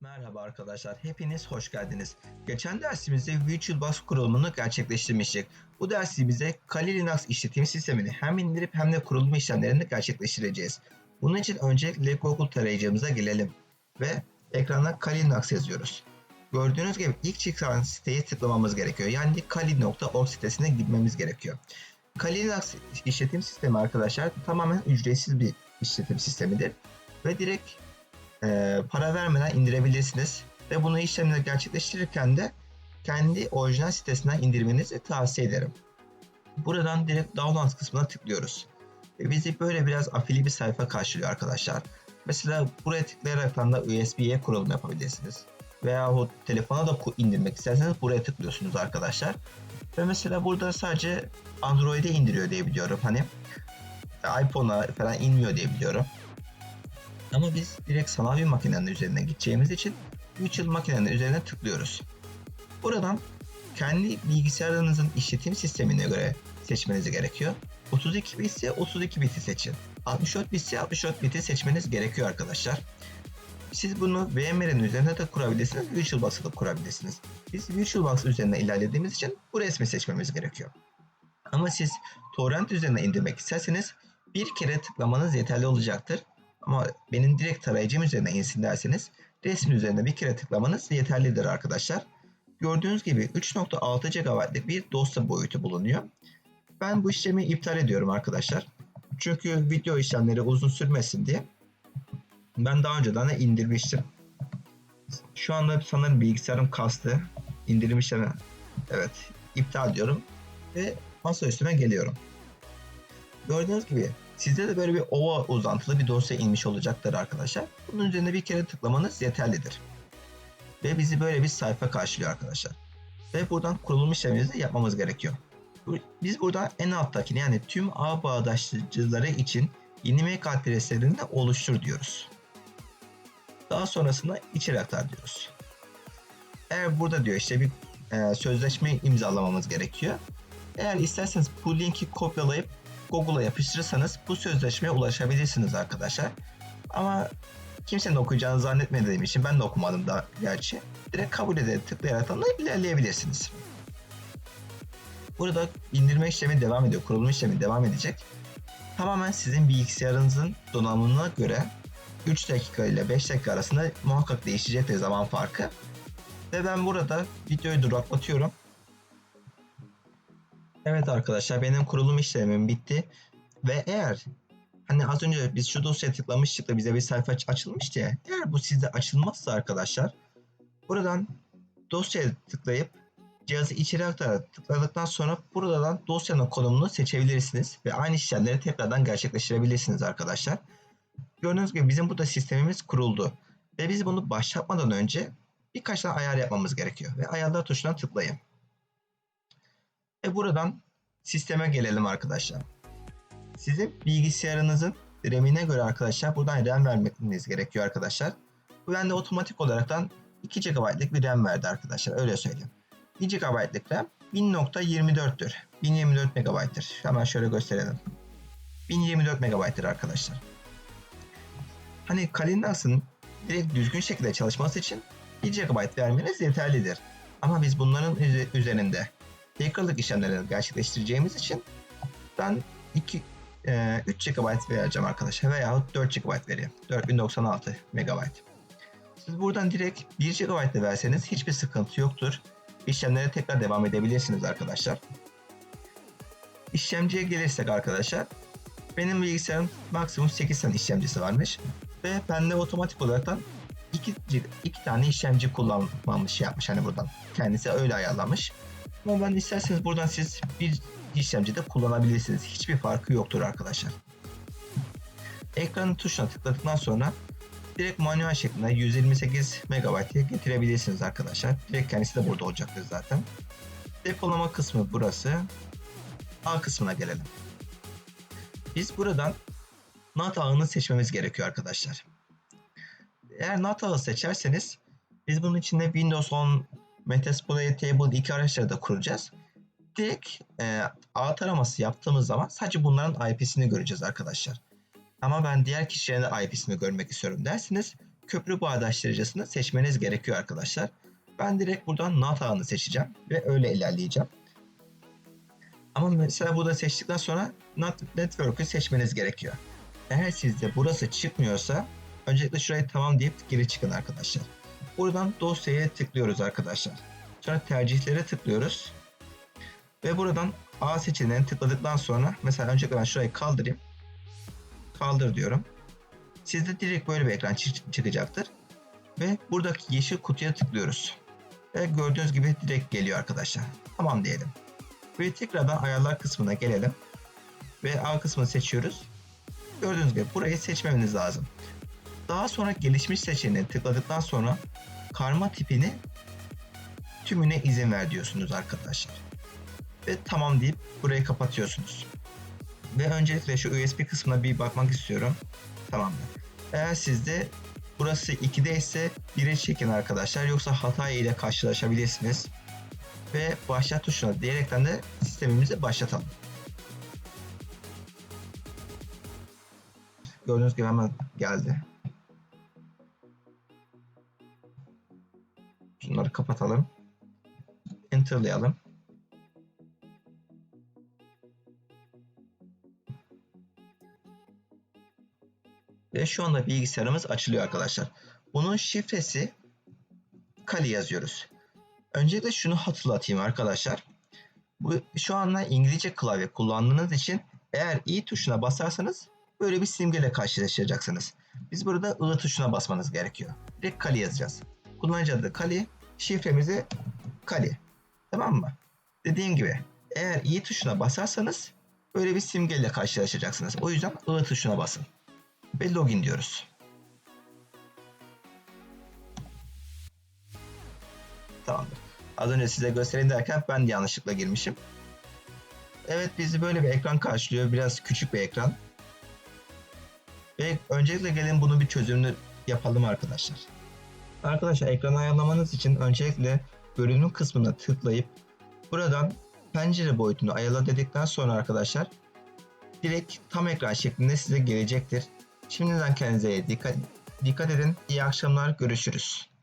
Merhaba arkadaşlar, hepiniz hoş geldiniz. Geçen dersimizde VirtualBox kurulumunu gerçekleştirmiştik. Bu dersimizde Kali Linux işletim sistemini hem indirip hem de kurulum işlemlerini gerçekleştireceğiz. Bunun için öncelikle Google tarayıcımıza gelelim ve ekrana Kali Linux yazıyoruz. Gördüğünüz gibi ilk çıkan siteye tıklamamız gerekiyor. Yani kali.org sitesine gitmemiz gerekiyor. Kali Linux işletim sistemi arkadaşlar tamamen ücretsiz bir işletim sistemidir. Ve direkt e, para vermeden indirebilirsiniz. Ve bunu işlemleri gerçekleştirirken de kendi orijinal sitesinden indirmenizi tavsiye ederim. Buradan direkt download kısmına tıklıyoruz. Ve bizi böyle biraz afili bir sayfa karşılıyor arkadaşlar. Mesela buraya tıklayaraktan da USB'ye kurulum yapabilirsiniz. Veyahut telefona da indirmek isterseniz buraya tıklıyorsunuz arkadaşlar. Ve mesela burada sadece Android'e indiriyor diye biliyorum. Hani iPhone'a falan inmiyor diye biliyorum. Ama biz direkt sanal bir makinenin üzerine gideceğimiz için virtual makinenin üzerine tıklıyoruz. Buradan kendi bilgisayarınızın işletim sistemine göre seçmeniz gerekiyor. 32 bit ise 32 biti seçin. 64 bit ise 64 biti seçmeniz gerekiyor arkadaşlar. Siz bunu VMware'in üzerine de kurabilirsiniz, VirtualBox'a da kurabilirsiniz. Biz VirtualBox üzerine ilerlediğimiz için bu resmi seçmemiz gerekiyor. Ama siz torrent üzerine indirmek isterseniz bir kere tıklamanız yeterli olacaktır. Ama benim direkt tarayıcım üzerine insin derseniz resmin üzerine bir kere tıklamanız yeterlidir arkadaşlar. Gördüğünüz gibi 3.6 GB'lık bir dosya boyutu bulunuyor. Ben bu işlemi iptal ediyorum arkadaşlar. Çünkü video işlemleri uzun sürmesin diye. Ben daha önceden de indirmiştim. Şu anda sanırım bilgisayarım kastı. İndirim işlemi. Evet iptal diyorum. Ve masa üstüne geliyorum. Gördüğünüz gibi Sizde de böyle bir ova uzantılı bir dosya inmiş olacaktır arkadaşlar. Bunun üzerine bir kere tıklamanız yeterlidir. Ve bizi böyle bir sayfa karşılıyor arkadaşlar. Ve buradan kurulum işlemimizi yapmamız gerekiyor. Biz burada en alttakini yani tüm ağ bağdaştırıcıları için yeni MAC adreslerini oluştur diyoruz. Daha sonrasında içeri aktar diyoruz. Eğer burada diyor işte bir e, sözleşme imzalamamız gerekiyor. Eğer isterseniz bu linki kopyalayıp Google'a yapıştırırsanız bu sözleşmeye ulaşabilirsiniz arkadaşlar. Ama kimsenin okuyacağını zannetmediğim için ben de okumadım da gerçi. Direkt kabul ederek tıklayarak da ilerleyebilirsiniz. Burada indirme işlemi devam ediyor, kurulum işlemi devam edecek. Tamamen sizin bilgisayarınızın donanımına göre 3 dakika ile 5 dakika arasında muhakkak değişecektir zaman farkı. Ve ben burada videoyu duraklatıyorum. Evet arkadaşlar benim kurulum işlemim bitti. Ve eğer hani az önce biz şu dosyaya tıklamıştık da bize bir sayfa aç- açılmıştı ya. Eğer bu sizde açılmazsa arkadaşlar buradan dosyaya tıklayıp cihazı içeri aktararak tıkladıktan sonra buradan dosyanın konumunu seçebilirsiniz ve aynı işlemleri tekrardan gerçekleştirebilirsiniz arkadaşlar. Gördüğünüz gibi bizim burada sistemimiz kuruldu ve biz bunu başlatmadan önce birkaç tane ayar yapmamız gerekiyor ve ayarlar tuşuna tıklayın. Ve buradan sisteme gelelim arkadaşlar. Sizin bilgisayarınızın RAM'ine göre arkadaşlar buradan RAM vermeniz gerekiyor arkadaşlar. Bu bende otomatik olaraktan 2 GB'lık bir RAM verdi arkadaşlar öyle söyleyeyim. 1 GB'lık RAM 1000.24'tür. 1024 MB'tır. Hemen şöyle gösterelim. 1024 MB'tır arkadaşlar. Hani Kalininas'ın direkt düzgün şekilde çalışması için 1 GB vermeniz yeterlidir. Ama biz bunların üze- üzerinde hackerlık işlemlerini gerçekleştireceğimiz için ben 2 e, 3 GB vereceğim arkadaşlar veyahut 4 GB vereyim. 4096 MB. Siz buradan direkt 1 GB de verseniz hiçbir sıkıntı yoktur. İşlemlere tekrar devam edebilirsiniz arkadaşlar. İşlemciye gelirsek arkadaşlar benim bilgisayarım maksimum 8 tane işlemcisi varmış ve bende otomatik olaraktan iki, iki tane işlemci kullanmamış yapmış hani buradan. Kendisi öyle ayarlamış. Ama ben isterseniz buradan siz bir işlemci de kullanabilirsiniz. Hiçbir farkı yoktur arkadaşlar. Ekranın tuşuna tıkladıktan sonra direkt manuel şeklinde 128 MB'ye getirebilirsiniz arkadaşlar. Direkt kendisi de burada olacaktır zaten. Depolama kısmı burası. A kısmına gelelim. Biz buradan NAT ağını seçmemiz gerekiyor arkadaşlar. Eğer NAT ağı seçerseniz biz bunun içinde Windows 10 Metasploit Table 2 araçları da kuracağız. Direkt e, ağ taraması yaptığımız zaman sadece bunların IP'sini göreceğiz arkadaşlar. Ama ben diğer kişilerin de IP'sini görmek istiyorum derseniz köprü bağdaştırıcısını seçmeniz gerekiyor arkadaşlar. Ben direkt buradan NAT ağını seçeceğim ve öyle ilerleyeceğim. Ama mesela burada seçtikten sonra NAT Network'ü seçmeniz gerekiyor. Eğer sizde burası çıkmıyorsa öncelikle şurayı tamam deyip geri çıkın arkadaşlar. Buradan dosyaya tıklıyoruz arkadaşlar. Sonra tercihlere tıklıyoruz. Ve buradan A seçeneğini tıkladıktan sonra mesela öncelikle ben şurayı kaldırayım. Kaldır diyorum. Sizde direkt böyle bir ekran çı- çıkacaktır. Ve buradaki yeşil kutuya tıklıyoruz. Ve gördüğünüz gibi direkt geliyor arkadaşlar. Tamam diyelim. Ve tekrardan ayarlar kısmına gelelim. Ve A kısmını seçiyoruz. Gördüğünüz gibi burayı seçmemeniz lazım. Daha sonra gelişmiş seçeneğine tıkladıktan sonra karma tipini tümüne izin ver diyorsunuz arkadaşlar. Ve tamam deyip burayı kapatıyorsunuz. Ve öncelikle şu USB kısmına bir bakmak istiyorum. Tamamdır. Eğer sizde burası 2'de ise 1'e çekin arkadaşlar. Yoksa hata ile karşılaşabilirsiniz. Ve başlat tuşuna diyerekten de sistemimizi başlatalım. Gördüğünüz gibi hemen geldi. Şunları kapatalım. Enter'layalım. Ve şu anda bilgisayarımız açılıyor arkadaşlar. Bunun şifresi Kali yazıyoruz. Öncelikle şunu hatırlatayım arkadaşlar. Bu şu anda İngilizce klavye kullandığınız için eğer i tuşuna basarsanız böyle bir simgeyle karşılaşacaksınız. Biz burada i tuşuna basmanız gerekiyor. Direkt Kali yazacağız. Kullanıcı adı Kali, şifremizi Kali. Tamam mı? Dediğim gibi eğer i tuşuna basarsanız böyle bir simgeyle karşılaşacaksınız. O yüzden i tuşuna basın ve login diyoruz. Tamamdır. Az önce size göstereyim derken ben yanlışlıkla girmişim. Evet bizi böyle bir ekran karşılıyor. Biraz küçük bir ekran. Ve öncelikle gelin bunun bir çözümünü yapalım arkadaşlar. Arkadaşlar ekranı ayarlamanız için öncelikle görünüm kısmına tıklayıp buradan pencere boyutunu ayarla dedikten sonra arkadaşlar direkt tam ekran şeklinde size gelecektir. Şimdiden kendinize dikkat, dikkat edin. İyi akşamlar. Görüşürüz.